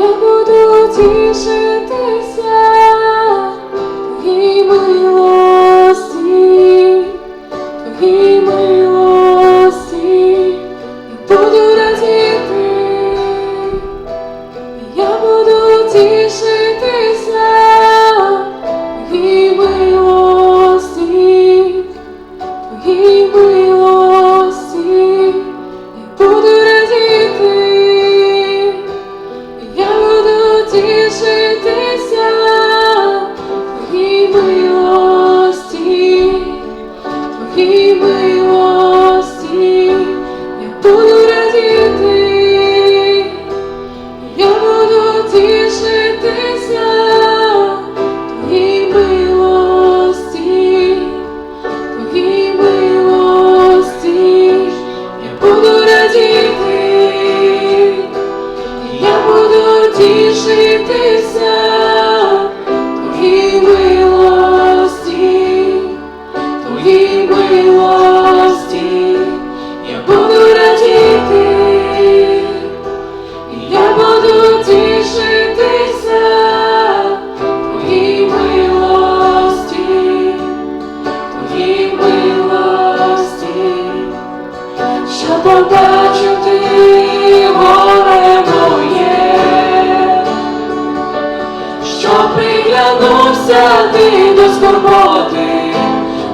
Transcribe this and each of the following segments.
я буду тішитися. Jesus. Ти до скорботи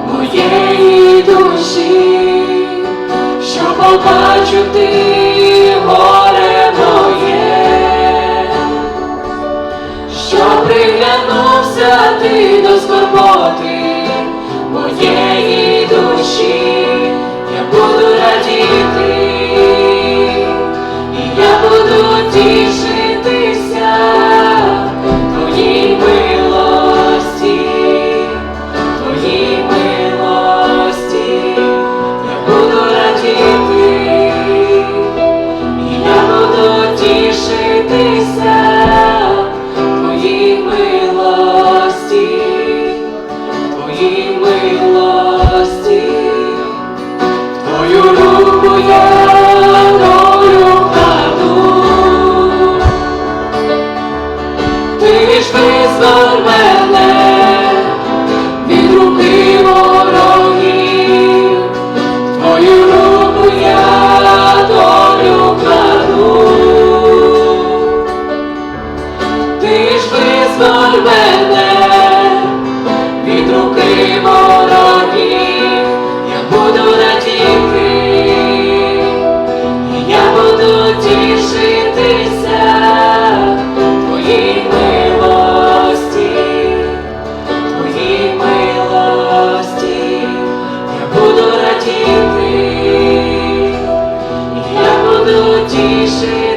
моєї душі, що побачу ти горе моє, що приглянувся ти до скорботи. визволь мене від руки ворогів, я буду радіти, я буду тішитися твоїй милості, твоїй милості, я буду радіти, я буду тішити.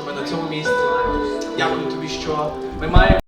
що ми на цьому місці. Дякую тобі, що ми маємо.